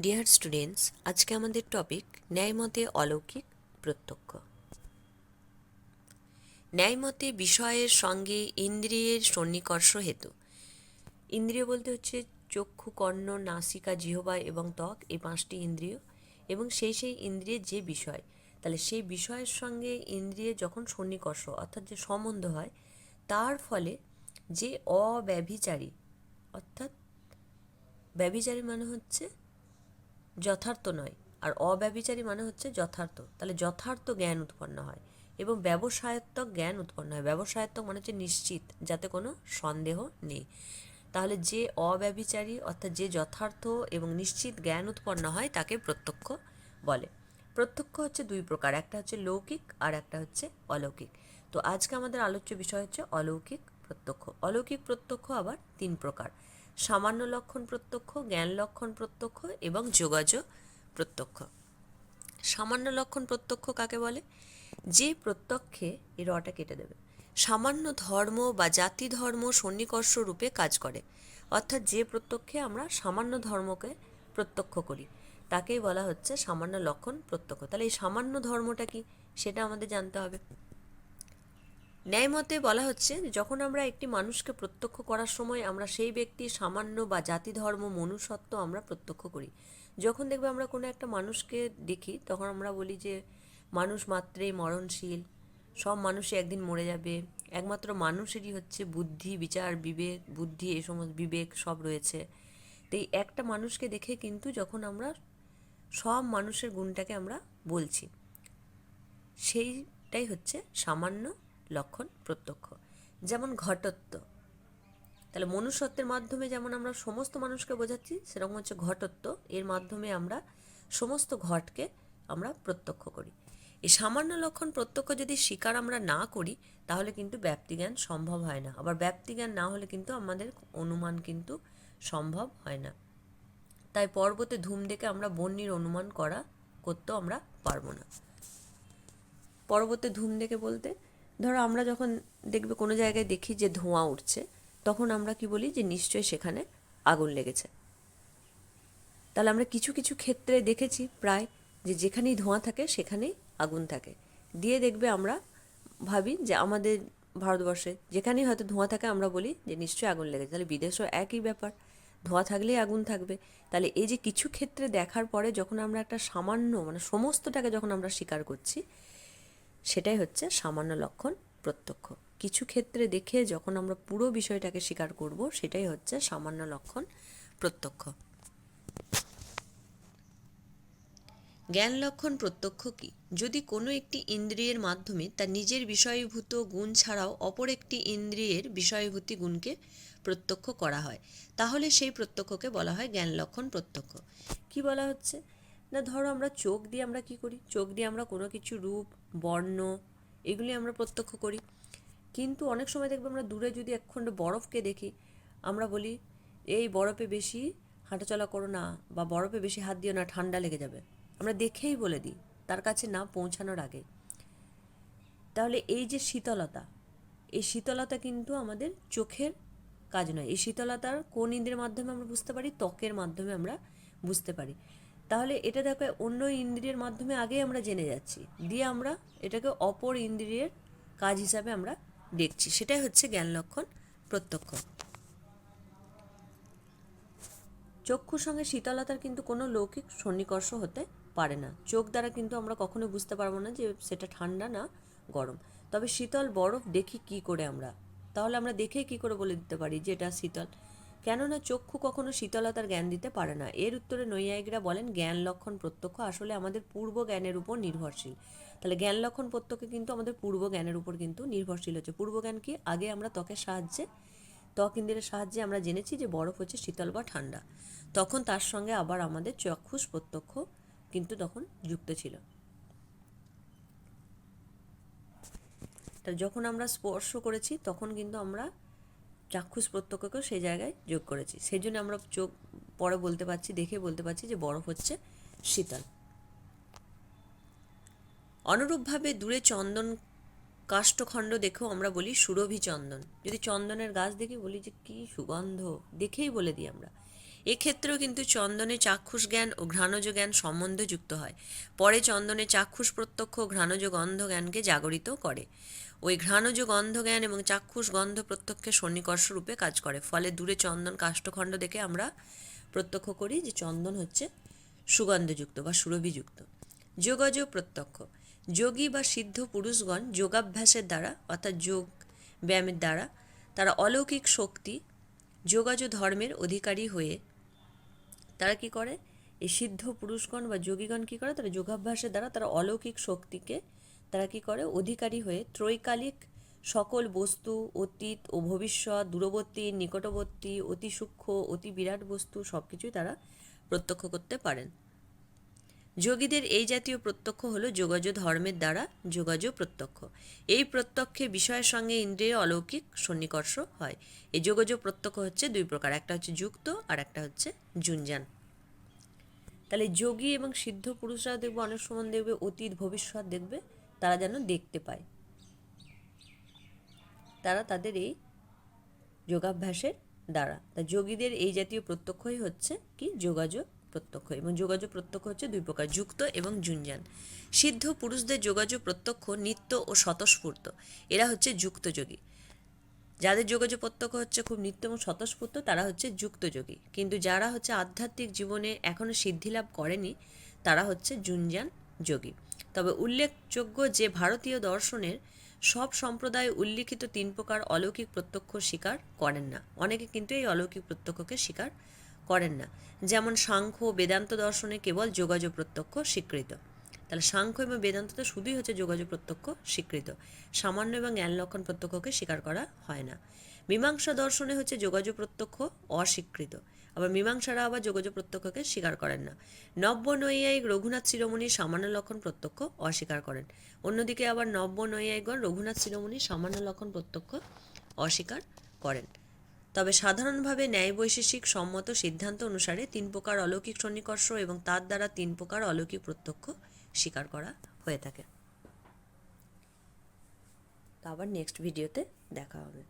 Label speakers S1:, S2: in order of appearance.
S1: Dear students আজকে আমাদের topic ন্যায়মতে অলৌকিক প্রত্যক্ষ। ন্যায়মতে বিষয়ের সঙ্গে ইন্দ্রিয়ের সন্নিকর্ষ হেতু। ইন্দ্রিয় বলতে হচ্ছে চক্ষু, কর্ণ, নাসিকা, জিহবা এবং ত্বক এই পাঁচটি ইন্দ্রিয় এবং সেই সেই ইন্দ্রিয়ের যে বিষয়, তাহলে সেই বিষয়ের সঙ্গে ইন্দ্রিয়ের যখন সন্নিকর্ষ অর্থাৎ যে সম্বন্ধ হয়, তার ফলে যে অব্যভিচারী, অর্থাৎ ব্যভিচারী মানে হচ্ছে যথার্থ নয়। আর অব্যবিচারী মানে হচ্ছে যথার্থ। তাহলে যথার্থ জ্ঞান উৎপন্ন হয় এবং ব্যবসায়ত্মক জ্ঞান উৎপন্ন হয়। ব্যবসায়ত্মক মানে হচ্ছে নিশ্চিত, যাতে কোনো সন্দেহ নেই। তাহলে যে অব্যবিচারী অর্থাৎ যে যথার্থ এবং নিশ্চিত জ্ঞান উৎপন্ন হয় তাকে প্রত্যক্ষ বলে। প্রত্যক্ষ হচ্ছে দুই প্রকার, একটা হচ্ছে লৌকিক আর একটা হচ্ছে অলৌকিক। তো আজকে আমাদের আলোচ্য বিষয় হচ্ছে অলৌকিক প্রত্যক্ষ। অলৌকিক প্রত্যক্ষ আবার তিন প্রকার। সামান্য লক্ষণ প্রত্যক্ষ, জ্ঞান লক্ষণ প্রত্যক্ষ এবং যোগাযোগ প্রত্যক্ষ। সামান্য লক্ষণ প্রত্যক্ষ কাকে বলে? যে প্রত্যক্ষে এই রটা কেটে দেবে। সামান্য ধর্ম বা জাতি ধর্ম সন্নিকর্ষ রূপে কাজ করে। অর্থাৎ যে প্রত্যক্ষে আমরা সামান্য ধর্মকে প্রত্যক্ষ করি, তাকেই বলা হচ্ছে সামান্য লক্ষণ প্রত্যক্ষ। তাহলে এই সামান্য ধর্মটা কি? সেটা আমাদের জানতে হবে। ন্যায়মতে বলা হচ্ছে, যখন আমরা একটি মানুষকে প্রত্যক্ষ করার সময় আমরা সেই ব্যক্তির সামান্য বা জাতি ধর্ম মনুষ্যত্ব আমরা প্রত্যক্ষ করি। যখন দেখবে আমরা কোনো একটা মানুষকে দেখি, তখন আমরা বলি যে, মানুষ মাত্রেই মরণশীল, সব মানুষই একদিন মরে যাবে, একমাত্র মানুষেরই হচ্ছে বুদ্ধি, বিচার, বিবেক, বুদ্ধি, এ সমস্ত বিবেক সব রয়েছে। তো এই একটা মানুষকে দেখে কিন্তু যখন আমরা সব মানুষের গুণটাকে আমরা বলছি, সেইটাই হচ্ছে সামান্য লক্ষণ প্রত্যক্ষ। যেমন ঘটত্ব। তাহলে মনুষ্যত্বের মাধ্যমে যেমন আমরা সমস্ত মানুষকে বোঝাচ্ছি, সেরকম হচ্ছে ঘটত্ব। এর মাধ্যমে আমরা সমস্ত ঘটকে আমরা প্রত্যক্ষ করি। এই সামান্য লক্ষণ প্রত্যক্ষ যদি স্বীকার আমরা না করি, তাহলে কিন্তু ব্যাপ্তিজ্ঞান সম্ভব হয় না। আবার ব্যাপ্তিজ্ঞান না হলে কিন্তু আমাদের অনুমান কিন্তু সম্ভব হয় না। তাই পর্বতে ধূম দেখে আমরা বন্যির অনুমান করা করতেও আমরা পারব না। পর্বতে ধূম দেখে বলতে ধরো আমরা যখন দেখবে কোনো জায়গায় দেখি যে ধোঁয়া উঠছে, তখন আমরা কি বলি যে নিশ্চয়ই সেখানে আগুন লেগেছে। তাহলে আমরা কিছু কিছু ক্ষেত্রে দেখেছি প্রায় যে যেখানেই ধোঁয়া থাকে সেখানেই আগুন থাকে। দিয়ে দেখবে আমরা ভাবি যে আমাদের ভারতবর্ষে যেখানেই হয়তো ধোঁয়া থাকে আমরা বলি যে নিশ্চয়ই আগুন লেগেছে। তাহলে বিদেশেও একই ব্যাপার। ধোঁয়া থাকলেই আগুন থাকবে। তাহলে এই যে কিছু ক্ষেত্রে দেখার পরে যখন আমরা একটা সামান্য মানে সমস্তটাকে যখন আমরা স্বীকার করছি সেটাই হচ্ছে সামান্য লক্ষণ প্রত্যক্ষ। কিছু ক্ষেত্রে দেখে যখন আমরা পুরো বিষয়টাকে স্বীকার করব, সেটাই হচ্ছে সামান্য লক্ষণ প্রত্যক্ষ। জ্ঞান লক্ষণ প্রত্যক্ষ কি? যদি কোনো একটি ইন্দ্রিয়ের মাধ্যমে তার নিজের বিষয়ভূত গুণ ছাড়াও অপর একটি ইন্দ্রিয়ের বিষয়ভূতি গুণকে প্রত্যক্ষ করা হয়, তাহলে সেই প্রত্যক্ষকে বলা হয় জ্ঞান লক্ষণ প্রত্যক্ষ। কি বলা হচ্ছে? না ধরো আমরা চোখ দিয়ে আমরা কি করি? চোখ দিয়ে আমরা কোনো কিছু রূপ, বর্ণ এগুলি আমরা প্রত্যক্ষ করি। কিন্তু অনেক সময় দেখবে আমরা দূরে যদি একখণ্ড বরফকে দেখি, আমরা বলি, এই বরফে বেশি হাঁটাচলা করো না বা বরফে বেশি হাত দিও না, ঠান্ডা লেগে যাবে। আমরা দেখেই বলে দিই, তার কাছে না পৌঁছানোর আগে। তাহলে এই যে শীতলতা, এই শীতলতা কিন্তু আমাদের চোখের কাজ নয়। এই শীতলতার কোন ইন্দ্রের মাধ্যমে আমরা বুঝতে পারি? ত্বকের মাধ্যমে আমরা বুঝতে পারি। তাহলে এটা দেখো, অন্য ইন্দ্রিয়ের মাধ্যমে আগেই আমরা জেনে যাচ্ছি। দিয়ে আমরা এটাকে অপর ইন্দ্রিয়ের কাজ হিসাবে আমরা দেখছি। সেটাই হচ্ছে জ্ঞান লক্ষণ প্রত্যক্ষ। চক্ষুর সঙ্গে শীতলতার কিন্তু কোনো লৌকিক সন্নিকর্ষ হতে পারে না। চোখ দ্বারা কিন্তু আমরা কখনো বুঝতে পারব না যে সেটা ঠান্ডা না গরম। তবে শীতল বরফ দেখি কি করে আমরা? তাহলে আমরা দেখে কি করে বলে দিতে পারি যে এটা শীতল? কেননা চক্ষু কখনো শীতলতার জ্ঞান দিতে পারে না। এর উত্তরে নৈয়ায়িকরা বলেন, জ্ঞান লক্ষণ প্রত্যক্ষ আসলে আমাদের পূর্ব জ্ঞানের উপর নির্ভরশীল। তাহলে জ্ঞান লক্ষণ প্রত্যক্ষ কিন্তু আমাদের পূর্ব জ্ঞানের উপর কিন্তু নির্ভরশীল হচ্ছে। পূর্ব জ্ঞান কি? আগে আমরা ত্বকের সাহায্যে, ত্বক ইন্দ্রের সাহায্যে আমরা জেনেছি যে বরফ হচ্ছে শীতল বা ঠান্ডা। তখন তার সঙ্গে আবার আমাদের চক্ষুষ প্রত্যক্ষ কিন্তু তখন যুক্ত ছিল। তা যখন আমরা স্পর্শ করেছি, তখন কিন্তু আমরা চাক্ষুষ প্রত্যক্ষকেও সেই জায়গায় যোগ করেছি। সেই জন্য আমরা চোখ পরে বলতে পারছি, দেখে বলতে পারছি যে বরফ হচ্ছে শীতল। অনুরূপভাবে দূরে চন্দন কাষ্ঠখণ্ড দেখেও আমরা বলি সুরভি চন্দন। যদি চন্দনের গাছ দেখি বলি যে কি সুগন্ধ, দেখেই বলে দিই আমরা। এক্ষেত্রেও কিন্তু চন্দনে চাক্ষুষ জ্ঞান ও ঘ্রাণজ জ্ঞান সম্বন্ধ যুক্ত হয়। পরে চন্দনে চাক্ষুষ প্রত্যক্ষ ঘ্রাণজ গন্ধ জ্ঞানকে জাগরিত করে। ওই ঘ্রাণজ গন্ধ জ্ঞান এবং চাক্ষুষ গন্ধ প্রত্যক্ষে সন্নিকর্ষ রূপে কাজ করে। ফলে দূরে চন্দন কাষ্ঠখণ্ড দেখে আমরা প্রত্যক্ষ করি যে চন্দন হচ্ছে সুগন্ধযুক্ত বা সুরভিযুক্ত। যোগজ প্রত্যক্ষ। যোগী বা সিদ্ধ পুরুষগণ যোগাভ্যাসের দ্বারা অর্থাৎ যোগ ব্যায়ামের দ্বারা তারা অলৌকিক শক্তি যোগাযোগ ধর্মের অধিকারী হয়ে তারা কি করে? এই সিদ্ধ পুরুষগণ বা যোগীগণ কি করে? তারা যোগাভ্যাসের দ্বারা তারা অলৌকিক শক্তিকে তারা কি করে? অধিকারী হয়ে ত্রৈকালিক সকল বস্তু, অতীত ও ভবিষ্যৎ, দূরবর্তী, নিকটবর্তী, অতি সূক্ষ্ম, অতি বিরাট বস্তু সব কিছুই তারা প্রত্যক্ষ করতে পারেন। যোগীদের এই জাতীয় প্রত্যক্ষ হল যোগাজ ধর্মের দ্বারা যোগাজ প্রত্যক্ষ। এই প্রত্যক্ষে বিষয়ের সঙ্গে ইন্দ্রিয় অলৌকিক সন্নিকর্ষ হয়। এই যোগাজ প্রত্যক্ষ হচ্ছে দুই প্রকার, একটা হচ্ছে যুক্ত আর একটা হচ্ছে জুনজান। তাহলে যোগী এবং সিদ্ধ পুরুষরা দেখবে, অনেক সময় দেখবে অতীত, ভবিষ্যৎ দেখবে, তারা যেন দেখতে পায়। তারা তাদের এই যোগাভ্যাসের দ্বারা। তা যোগীদের এই জাতীয় প্রত্যক্ষই হচ্ছে কি? যোগাযোগ প্রত্যক্ষ এবং যোগাযোগ প্রত্যক্ষ হচ্ছে দুই প্রকার, যুক্ত এবং জুঞ্জান সিদ্ধ পুরুষদের যোগাযোগ প্রত্যক্ষ, নিত্য ও স্বতঃস্ফূর্ত। এরা হচ্ছে যুক্ত যোগী যাদের যোগাযোগ প্রত্যক্ষ হচ্ছে খুব নিত্য এবং স্বতঃস্ফূর্ত, তারা হচ্ছে যুক্ত যোগী কিন্তু যারা হচ্ছে আধ্যাত্মিক জীবনে এখনও সিদ্ধি লাভ করেনি, তারা হচ্ছে জুঞ্জান যোগী। তবে উল্লেখযোগ্য যে ভারতীয় দর্শনের সব সম্প্রদায় উল্লিখিত তিন প্রকার অলৌকিক প্রত্যক্ষ স্বীকার করেন না। অনেকে কিন্তু এই অলৌকিক প্রত্যক্ষকে স্বীকার করেন না। যেমন সাংখ্য বেদান্ত দর্শনে কেবল যোগাযোগ প্রত্যক্ষ স্বীকৃত। তাহলে সাংখ্য এবং বেদান্ততে শুধুই হচ্ছে যোগাযোগ প্রত্যক্ষ স্বীকৃত। সামান্য এবং লক্ষণ প্রত্যক্ষকে স্বীকার করা হয় না। মীমাংসা দর্শনে হচ্ছে যোগাযোগ প্রত্যক্ষ অস্বীকৃত। আবার মীমাংসারা আবার যোগাযোগ প্রত্যক্ষকে স্বীকার করেন না। নব্য নৈয়ায়িক রঘুনাথ শিরোমণি সামান্য লক্ষণ প্রত্যক্ষ অস্বীকার করেন। অন্যদিকে আবার নব্য নৈয়ায়িকগণ রঘুনাথ শিরোমণি সামান্য লক্ষণ প্রত্যক্ষ অস্বীকার করেন। তবে সাধারণভাবে ন্যায় বৈশেষিক সম্মত সিদ্ধান্ত অনুসারে তিন প্রকার অলৌকিক সন্নিকর্ষ এবং তার দ্বারা তিন প্রকার অলৌকিক প্রত্যক্ষ স্বীকার করা হয়ে থাকে। আবার নেক্সট ভিডিওতে দেখা হবে।